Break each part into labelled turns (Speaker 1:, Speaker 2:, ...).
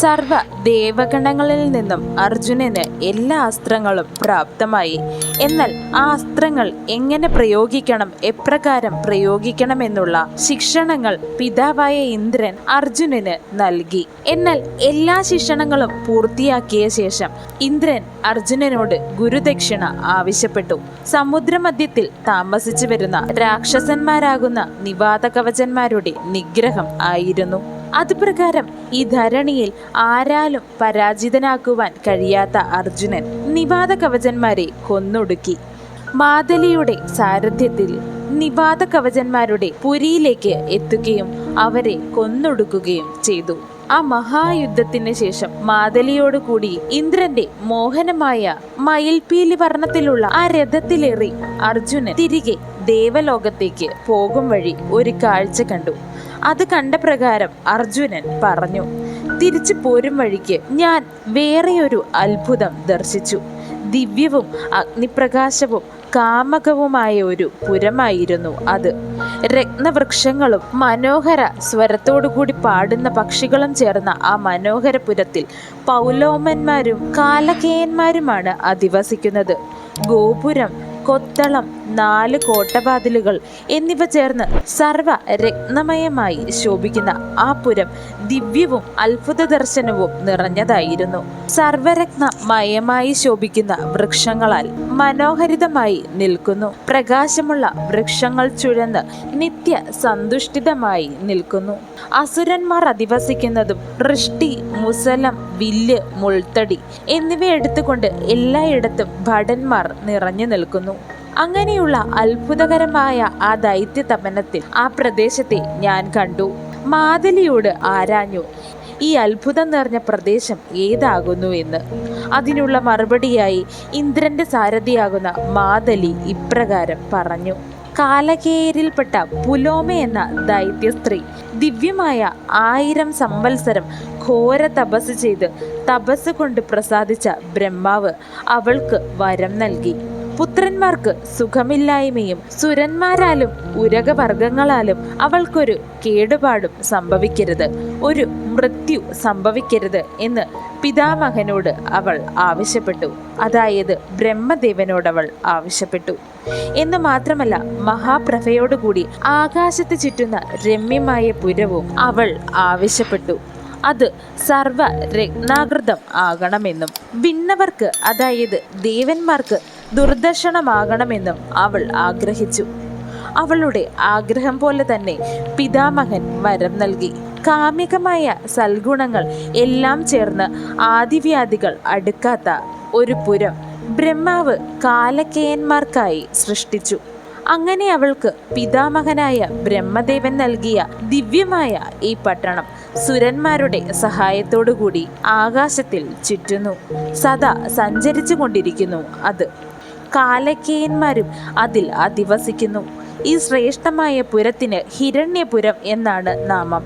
Speaker 1: സർവ ദേവഗണങ്ങളിൽ നിന്നും അർജുനന് എല്ലാ അസ്ത്രങ്ങളും പ്രാപ്തമായി. എന്നാൽ ആ അസ്ത്രങ്ങൾ എങ്ങനെ പ്രയോഗിക്കണം എപ്രകാരം പ്രയോഗിക്കണമെന്നുള്ള ശിക്ഷണങ്ങൾ പിതാവായ ഇന്ദ്രൻ അർജുനന് നൽകി. എന്നാൽ എല്ലാ ശിക്ഷണങ്ങളും പൂർത്തിയാക്കിയ ശേഷം ഇന്ദ്രൻ അർജുനനോട് ഗുരുദക്ഷിണ ആവശ്യപ്പെട്ടു. സമുദ്രമധ്യത്തിൽ താമസിച്ചു വരുന്ന രാക്ഷസന്മാരാകുന്ന നിവാത കവചന്മാരുടെ നിഗ്രഹം ആയിരുന്നു. അതുപ്രകാരം ഈ ധരണിയിൽ ആരാലും പരാജിതനാക്കുവാൻ കഴിയാത്ത അർജുനൻ നിവാദ കവചന്മാരെ കൊന്നൊടുക്കി. മാതലിയുടെ സാരഥ്യത്തിൽ നിവാദ കവചന്മാരുടെ പുരിയിലേക്ക് എത്തുകയും അവരെ കൊന്നൊടുക്കുകയും ചെയ്തു. ആ മഹായുദ്ധത്തിന് ശേഷം മാതലിയോടുകൂടി ഇന്ദ്രന്റെ മോഹനമായ മയിൽപീലി വർണത്തിലുള്ള ആ രഥത്തിലേറി അർജുനൻ തിരികെ ദേവലോകത്തേക്ക് പോകും വഴി ഒരു കാഴ്ച കണ്ടു. അത് കണ്ട പ്രകാരം അർജുനൻ പറഞ്ഞു തിരിച്ചു പോരും വഴിക്ക് ഞാൻ വേറെയൊരു അത്ഭുതം ദർശിച്ചു. ദിവ്യവും അഗ്നിപ്രകാശവും കാമകവുമായ ഒരു പുരമായിരുന്നു അത്. രത്നവൃക്ഷങ്ങളും മനോഹര സ്വരത്തോടുകൂടി പാടുന്ന പക്ഷികളും ചേർന്ന ആ മനോഹര പുരത്തിൽ പൗലോമന്മാരും കാലകേയന്മാരുമാണ് അധിവസിക്കുന്നത്. ഗോപുരം കൊത്തളം നാല് കോട്ടവാതിലുകൾ എന്നിവ ചേർന്ന് സർവ രത്നമയമായി ശോഭിക്കുന്ന ആ പുരം ദിവ്യവും അത്ഭുത ദർശനവും നിറഞ്ഞതായിരുന്നു. സർവരത്നമയമായി ശോഭിക്കുന്ന വൃക്ഷങ്ങളാൽ മനോഹരിതമായി നിൽക്കുന്നു. പ്രകാശമുള്ള വൃക്ഷങ്ങൾ ചുഴന്ന് നിത്യ സന്തുഷ്ടിതമായി നിൽക്കുന്നു. അസുരന്മാർ അധിവസിക്കുന്നതും ദൃഷ്ടി മുസലം വില്ല് മുൾത്തടി എന്നിവ എടുത്തുകൊണ്ട് എല്ലായിടത്തും ഭടന്മാർ നിറഞ്ഞു നിൽക്കുന്നു. അങ്ങനെയുള്ള അത്ഭുതകരമായ ആ ദൈത്യ തപനത്തിൽ ആ പ്രദേശത്തെ ഞാൻ കണ്ടു. മാതലിയോട് ആരാഞ്ഞു ഈ അത്ഭുതം നിറഞ്ഞ പ്രദേശം ഏതാകുന്നു എന്ന്? അതിനുള്ള മറുപടിയായി ഇന്ദ്രന്റെ സാരഥിയാകുന്ന മാതലി ഇപ്രകാരം പറഞ്ഞു. കാലകേരിൽപ്പെട്ട പുലോമ എന്ന ദൈത്യ സ്ത്രീ. ദിവ്യമായ ആയിരം സംവത്സരം ഘോര തപസ് ചെയ്ത് തപസ് കൊണ്ട് പ്രസാദിച്ച ബ്രഹ്മാവ് അവൾക്ക് വരം നൽകി. പുത്രന്മാർക്ക് സുഖമില്ലായ്മയും സുരന്മാരാലും ഉരകവർഗങ്ങളാലും അവൾക്കൊരു കേടുപാടും സംഭവിക്കരുത്. ഒരു മൃത്യു സംഭവിക്കരുത് എന്ന് പിതാമഹനോട് അവൾ ആവശ്യപ്പെട്ടു. അതായത് ബ്രഹ്മദേവനോടവൾ ആവശ്യപ്പെട്ടു. എന്ന് മാത്രമല്ല മഹാപ്രഭയോടുകൂടി ആകാശത്ത് ചുറ്റുന്ന രമ്യമായ പുരവും അവൾ ആവശ്യപ്പെട്ടു. അത് സർവ രത്നാകൃതം ആകണമെന്നും. ഭിന്നവർക്ക് അതായത് ദേവന്മാർക്ക് ദുർദർശനമാകണമെന്നും അവൾ ആഗ്രഹിച്ചു. അവളുടെ ആഗ്രഹം പോലെ തന്നെ പിതാമഹൻ വരം നൽകി. കാമികമായ സൽഗുണങ്ങൾ എല്ലാം ചേർന്ന് ആദിവ്യാധികൾ അടുക്കാത്ത ഒരു പുരം ബ്രഹ്മാവ് കാലക്കേയന്മാർക്കായി സൃഷ്ടിച്ചു. അങ്ങനെ അവൾക്ക് പിതാമഹനായ ബ്രഹ്മദേവൻ നൽകിയ ദിവ്യമായ ഈ പട്ടണം സുരന്മാരുടെ സഹായത്തോടുകൂടി ആകാശത്തിൽ ചുറ്റുന്നു. സദാ സഞ്ചരിച്ചു കൊണ്ടിരിക്കുന്നു അത്. കാലക്കേയന്മാരും അതിൽ അധിവസിക്കുന്നു. ഈ ശ്രേഷ്ഠമായ പുരത്തിന് ഹിരണ്യപുരം എന്നാണ് നാമം.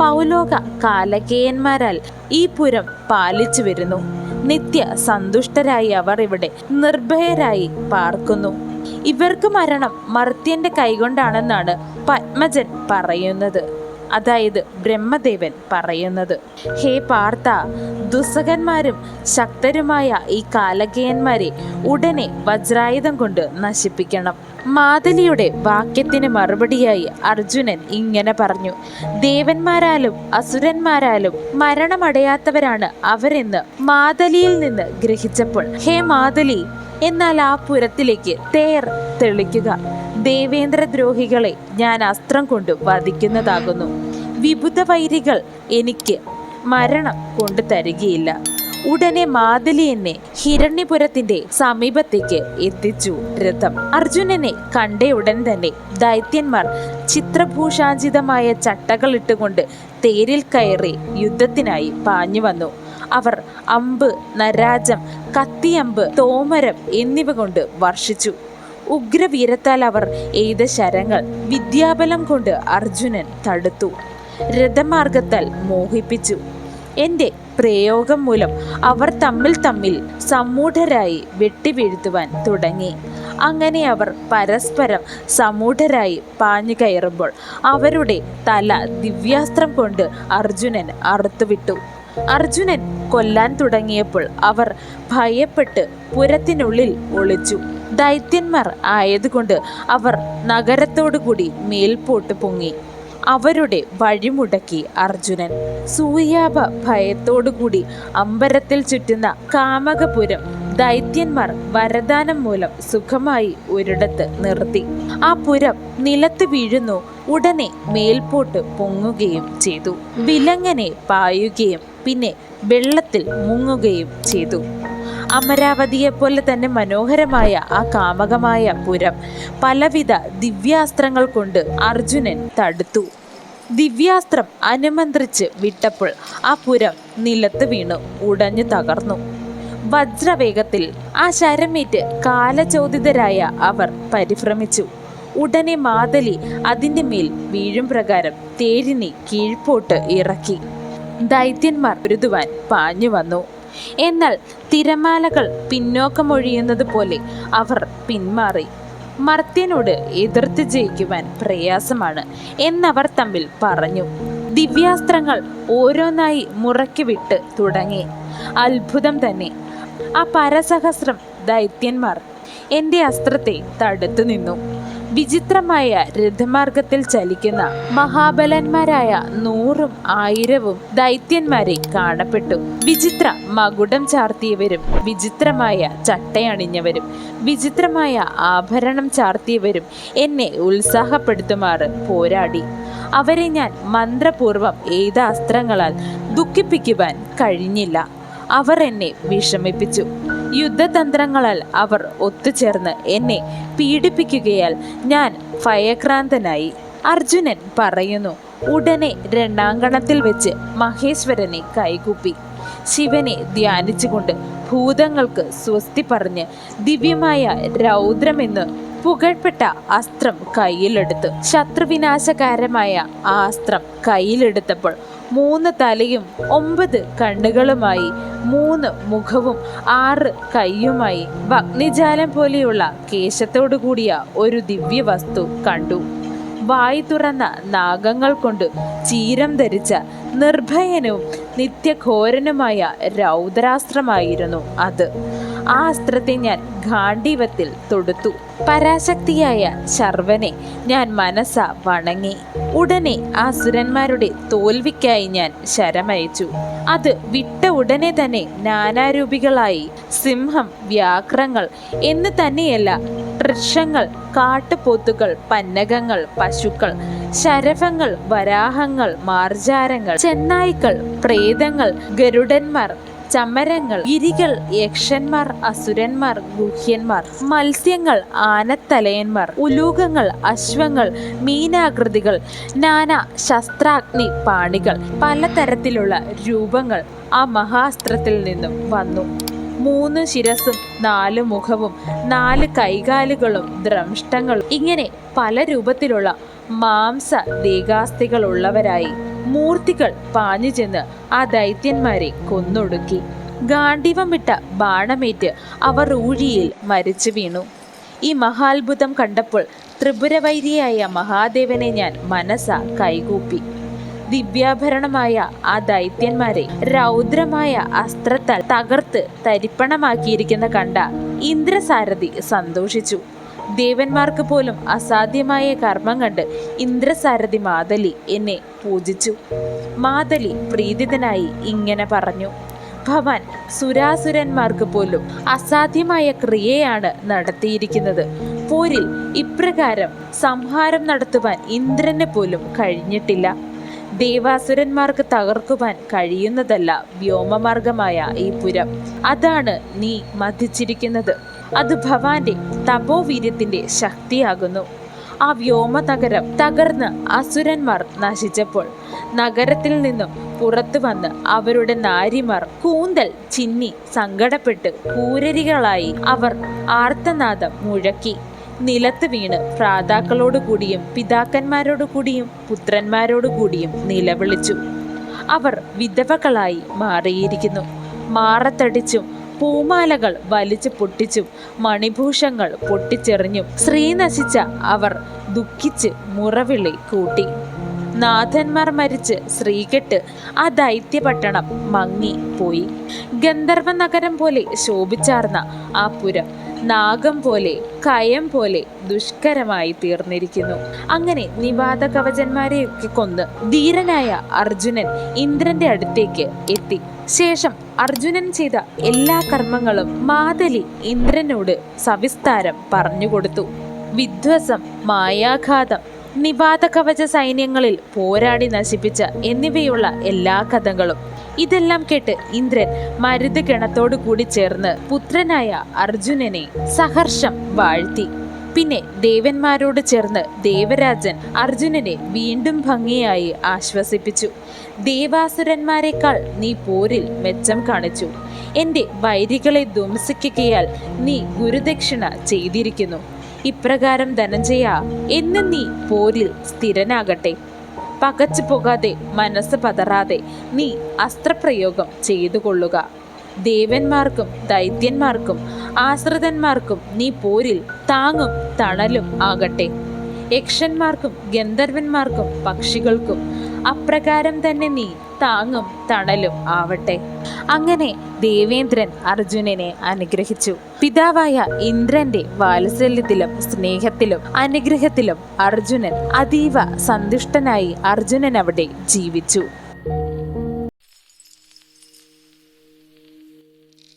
Speaker 1: പൗലോക കാലക്കേന്മാരാൽ ഈ പുരം പാലിച്ചു വരുന്നു. നിത്യ സന്തുഷ്ടരായി അവർ ഇവിടെ നിർഭയരായി പാർക്കുന്നു. ഇവർക്ക് മരണം മർത്യന്റെ കൈകൊണ്ടാണെന്നാണ് പത്മജൻ പറയുന്നത്. അതായത് ബ്രഹ്മദേവൻ പറയുന്നത്. ഹേ പാർത്ത ദുസ്സകന്മാരും ശക്തരുമായ ഈ കാലകേയന്മാരെ ഉടനെ വജ്രായുധം കൊണ്ട് നശിപ്പിക്കണം. മാതലിയുടെ വാക്യത്തിന് മറുപടിയായി അർജുനൻ ഇങ്ങനെ പറഞ്ഞു. ദേവന്മാരാലും അസുരന്മാരാലും മരണമടയാത്തവരാണ് അവരെന്ന് മാതലിയിൽ നിന്ന് ഗ്രഹിച്ചപ്പോൾ ഹേ മാതലി എന്നാൽ ആ പുരത്തിലേക്ക് തേർ തെളിക്കുക. ദേവേന്ദ്രദ്രോഹികളെ ഞാൻ അസ്ത്രം കൊണ്ട് വധിക്കുന്നതാകുന്നു. വിബുധ വൈരികൾ എനിക്ക് മരണം കൊണ്ടു തരികയില്ല. ഉടനെ മാതലി എന്നെ ഹിരണ്യപുരത്തിന്റെ സമീപത്തേക്ക് എത്തിച്ചു രഥം. അർജുനനെ കണ്ട ഉടൻ തന്നെ ദൈത്യന്മാർ ചിത്രഭൂഷാഞ്ചിതമായ ചട്ടകൾ ഇട്ടുകൊണ്ട് തേരിൽ കയറി യുദ്ധത്തിനായി പാഞ്ഞു വന്നു. അവർ അമ്പ് നരാജം കത്തിയമ്പ് തോമരം എന്നിവ കൊണ്ട് വർഷിച്ചു. ഉഗ്രവീരത്താൽ അവർ എയ്ത ശരങ്ങൾ വിദ്യാബലം കൊണ്ട് അർജുനൻ തടുത്തു. രഥമാർഗത്താൽ മോഹിപ്പിച്ചു. എന്റെ പ്രയോഗം മൂലം അവർ തമ്മിൽ തമ്മിൽ സമൂഢരായി വെട്ടിവീഴ്ത്തുവാൻ തുടങ്ങി. അങ്ങനെ അവർ പരസ്പരം സമൂഢരായി പാഞ്ഞു കയറുമ്പോൾ അവരുടെ തല ദിവ്യാസ്ത്രം കൊണ്ട് അർജുനൻ അറുത്തുവിട്ടു അർജുനൻ കൊല്ലാൻ തുടങ്ങിയപ്പോൾ അവർ ഭയപ്പെട്ട് പുരത്തിനുള്ളിൽ ഒളിച്ചു. ദൈത്യന്മാർ ആയതുകൊണ്ട് അവർ നഗരത്തോടുകൂടി മേൽപോട്ട് പൊങ്ങി. അവരുടെ വഴിമുടക്കി അർജുനൻ. സൂയാപ ഭയത്തോടുകൂടി അമ്പരത്തിൽ ചുറ്റുന്ന കാമകപുരം ദൈത്യന്മാർ വരദാനം മൂലം സുഖമായി ഒരിടത്ത് നിർത്തി. ആ പുരം നിലത്ത് വീഴുന്നു. ഉടനെ മേൽപോട്ട് പൊങ്ങുകയും ചെയ്തു. വിലങ്ങനെ പായുകയും പിന്നെ വെള്ളത്തിൽ മുങ്ങുകയും ചെയ്തു. അമരാവതിയെപ്പോലെ തന്നെ മനോഹരമായ ആ കാമകമായ പുരം പലവിധ ദിവ്യാസ്ത്രങ്ങൾ കൊണ്ട് അർജുനൻ തടുത്തു. ദിവ്യാസ്ത്രം അനുമന്ത്രിച്ച് വിട്ടപ്പോൾ ആ പുരം നിലത്ത് വീണു ഉടഞ്ഞു തകർന്നു. വജ്രവേഗത്തിൽ ആ ശരമേറ്റ് കാലചോദിതരായ അവർ പരിഭ്രമിച്ചു. ഉടനെ മാതലി അതിന്റെ മേൽ വീഴും പ്രകാരം തേരിനെ കീഴ്പോട്ട് ഇറക്കി. ദൈത്യന്മാർ പൊരുതുവാൻ പാഞ്ഞു വന്നു. എന്നാൽ തിരമാലകൾ പിന്നോക്കമൊഴിയുന്നത് പോലെ അവർ പിന്മാറി. മർത്യനോട് എതിർത്ത് ജയിക്കുവാൻ പ്രയാസമാണ് എന്നവർ തമ്മിൽ പറഞ്ഞു. ദിവ്യാസ്ത്രങ്ങൾ ഓരോന്നായി മുറക്കി വിട്ട് തുടങ്ങി. അത്ഭുതം തന്നെ. ആ പരസഹസ്രം ദൈത്യന്മാർ എന്റെ അസ്ത്രത്തെ തടുത്തു നിന്നു. വിചിത്രമായ രഥമാർഗത്തിൽ ചലിക്കുന്ന മഹാബലന്മാരായ നൂറും ആയിരവും ദൈത്യന്മാരെ കാണപ്പെട്ടു. വിചിത്ര മകുടം ചാർത്തിയവരും വിചിത്രമായ ചട്ടയണിഞ്ഞവരും വിചിത്രമായ ആഭരണം ചാർത്തിയവരും എന്നെ ഉത്സാഹപ്പെടുത്തുമാറ് പോരാടി. അവരെ ഞാൻ മന്ത്രപൂർവം ഏത് അസ്ത്രങ്ങളാൽ ദുഃഖിപ്പിക്കുവാൻ കഴിഞ്ഞില്ല. അവർ എന്നെ വിഷമിപ്പിച്ചു. യുദ്ധതന്ത്രങ്ങളാൽ അവർ ഒത്തുചേർന്ന് എന്നെ പീഡിപ്പിക്കുകയാൽ ഞാൻ ഭയക്രാന്തനായി. അർജുനൻ പറയുന്നു ഉടനെ രണ്ടാങ്കണത്തിൽ വെച്ച് മഹേശ്വരനെ കൈകൂപ്പി. ശിവനെ ധ്യാനിച്ചുകൊണ്ട് ഭൂതങ്ങൾക്ക് സ്വസ്തി പറഞ്ഞ് ദിവ്യമായ രൗദ്രമെന്ന് പുകഴ്പ്പെട്ട അസ്ത്രം കയ്യിലെടുത്ത്. ശത്രുവിനാശകാരമായ ആ അസ്ത്രം കയ്യിലെടുത്തപ്പോൾ മൂന്ന് തലയും ഒമ്പത് കണ്ണുകളുമായി മൂന്ന് മുഖവും ആറ് കൈയുമായി ഭഗ്നിജാലം പോലെയുള്ള കേശത്തോടു കൂടിയ ഒരു ദിവ്യ വസ്തു കണ്ടു. വായി തുറന്ന നാഗങ്ങൾ കൊണ്ട് ചീരം ധരിച്ച നിർഭയനും നിത്യഘോരനുമായ രൗദ്രാസ്ത്രമായിരുന്നു അത്. ആ അസ്ത്രത്തെ ഞാൻ ഗാണ്ഡീവത്തിൽ തൊടുത്തു. പരാശക്തിയായ ശർവനെ ഞാൻ മനസ്സ വണങ്ങി. ഉടനെ ആ സുരന്മാരുടെ തോൽവിക്കായി ഞാൻ ശരമയച്ചു. അത് വിട്ട ഉടനെ തന്നെ നാനാരൂപികളായി സിംഹം വ്യാഘ്രങ്ങൾ എന്ന് തന്നെയല്ല വൃക്ഷങ്ങൾ കാട്ടുപോത്തുകൾ പന്നകങ്ങൾ പശുക്കൾ ശരഫങ്ങൾ വരാഹങ്ങൾ മാർജാരങ്ങൾ ചെന്നായ്ക്കൾ പ്രേതങ്ങൾ ഗരുഡന്മാർ ചമരങ്ങൾ ഇരികൾ യക്ഷന്മാർ അസുരന്മാർ ഗുഹ്യന്മാർ മത്സ്യങ്ങൾ ആനത്തലയന്മാർ ഉലൂകങ്ങൾ അശ്വങ്ങൾ മീനാകൃതികൾ നാനാ ശസ്ത്രാഗ്നി പാണികൾ പലതരത്തിലുള്ള രൂപങ്ങൾ ആ മഹാസ്ത്രത്തിൽ നിന്നും വന്നു. മൂന്ന് ശിരസും നാല് മുഖവും നാല് കൈകാലുകളും ദ്രംഷ്ടങ്ങളും ഇങ്ങനെ പല രൂപത്തിലുള്ള മാംസ ദേഹാസ്ഥികളുള്ളവരായി മൂർത്തികൾ പാഞ്ഞു ചെന്ന് ആ ദൈത്യന്മാരെ കൊന്നൊടുക്കി. ഗാണ്ഡീവം വിട്ട ബാണമേറ്റ് അവർ ഊഴിയിൽ മരിച്ചു വീണു. ഈ മഹാത്ഭുതം കണ്ടപ്പോൾ ത്രിപുരവൈരിയായ മഹാദേവനെ ഞാൻ മനസ്സ കൈകൂപ്പി. ദിവ്യാഭരണമായ ആ ദൈത്യന്മാരെ രൗദ്രമായ അസ്ത്രത്താൽ തകർത്ത് തരിപ്പണമാക്കിയിരിക്കുന്ന കണ്ട ഇന്ദ്രസാരഥി സന്തോഷിച്ചു. ദേവന്മാർക്ക് പോലും അസാധ്യമായ കർമ്മം കണ്ട് ഇന്ദ്രസാരഥി മാതലി എന്നെ പൂജിച്ചു. മാതലി പ്രീതിതനായി ഇങ്ങനെ പറഞ്ഞു. ഭവാൻ സുരാസുരന്മാർക്ക് പോലും അസാധ്യമായ ക്രിയയാണ് നടത്തിയിരിക്കുന്നത്. പോരിൽ ഇപ്രകാരം സംഹാരം നടത്തുവാൻ ഇന്ദ്രന് പോലും കഴിഞ്ഞിട്ടില്ല. ദേവാസുരന്മാർക്ക് തകർക്കുവാൻ കഴിയുന്നതല്ല വ്യോമമാർഗമായ ഈ പുരം. അതാണ് നീ മതിച്ചിരിക്കുന്നത്. അത് ഭവാന്റെ തപോവീര്യത്തിന്റെ ശക്തിയാകുന്നു. ആ വ്യോമ നഗരം തകർന്ന് അസുരന്മാർ നശിച്ചപ്പോൾ നഗരത്തിൽ നിന്നും പുറത്തു വന്ന് അവരുടെ നാരിമാർ കൂന്തൽ ചിന്നി സങ്കടപ്പെട്ട് കൂരരികളായി അവർ ആർത്തനാദം മുഴക്കി. നിലത്ത് വീണ് ഭ്രാതാക്കളോടുകൂടിയും പിതാക്കന്മാരോടുകൂടിയും പുത്രന്മാരോടുകൂടിയും പുത്രന്മാരോടു കൂടിയും നിലവിളിച്ചു. അവർ വിധവകളായി മാറിയിരിക്കുന്നു. മാറത്തടിച്ചും പൂമാലകൾ വലിച്ചു പൊട്ടിച്ചും മണിഭൂഷങ്ങൾ പൊട്ടിച്ചെറിഞ്ഞും ശ്രീ നശിച്ച അവർ ദുഃഖിച്ച് മുറവിളി കൂട്ടി. നാഥന്മാർ മരിച്ച് ശ്രീകെട്ട് ആ ദൈത്യപട്ടണം മങ്ങി പോയി. ഗന്ധർവ നഗരം പോലെ ശോഭിച്ചാർന്ന ആ പുരം നാഗം പോലെ കയം പോലെ ദുഷ്കരമായി തീർന്നിരിക്കുന്നു. അങ്ങനെ നിവാദ കവചന്മാരെയൊക്കെ കൊന്ന് ധീരനായ അർജുനൻ ഇന്ദ്രന്റെ അടുത്തേക്ക് എത്തി. ശേഷം അർജുനൻ ചെയ്ത എല്ലാ കർമ്മങ്ങളും മാതലി ഇന്ദ്രനോട് സവിസ്താരം പറഞ്ഞുകൊടുത്തു വിധ്വസം മായാഘാതം നിവാത കവച സൈന്യങ്ങളിൽ പോരാടി നശിപ്പിച്ച എന്നിവയുള്ള എല്ലാ കഥകളും. ഇതെല്ലാം കേട്ട് ഇന്ദ്രൻ മരുത് ഗണത്തോടു കൂടി ചേർന്ന് പുത്രനായ അർജുനനെ സഹർഷം വാഴ്ത്തി. പിന്നെ ദേവന്മാരോട് ചേർന്ന് ദേവരാജൻ അർജുനനെ വീണ്ടും ഭംഗിയായി ആശ്വസിപ്പിച്ചു. ദേവാസുരന്മാരെക്കാൾ നീ പോരിൽ മെച്ചം കാണിച്ചു. എന്റെ വൈരികളെ ധ്വംസിക്കുകയാൽ നീ ഗുരുദക്ഷിണ ചെയ്തിരിക്കുന്നു. ഇപ്രകാരം ധനഞ്ജയ എന്ന് നീ പോരിൽ സ്ഥിരനാകട്ടെ. പകച്ചു പോകാതെ മനസ്സ് പതറാതെ നീ അസ്ത്രപ്രയോഗം ചെയ്തു കൊള്ളുക ദേവന്മാർക്കും ദൈത്യന്മാർക്കും ആശ്രിതന്മാർക്കും നീ പോരിൽ താങ്ങും തണലും ആകട്ടെ. യക്ഷന്മാർക്കും ഗന്ധർവന്മാർക്കും പക്ഷികൾക്കും അപ്രകാരം തന്നെ നീ താങ്ങും തണലും ആവട്ടെ. അങ്ങനെ ദേവേന്ദ്രൻ അർജുനനെ അനുഗ്രഹിച്ചു. പിതാവായ ഇന്ദ്രന്റെ വാത്സല്യത്തിലും സ്നേഹത്തിലും അനുഗ്രഹത്തിലും അർജുനൻ അതീവ സന്തുഷ്ടനായി അർജുനൻ അവിടെ ജീവിച്ചു.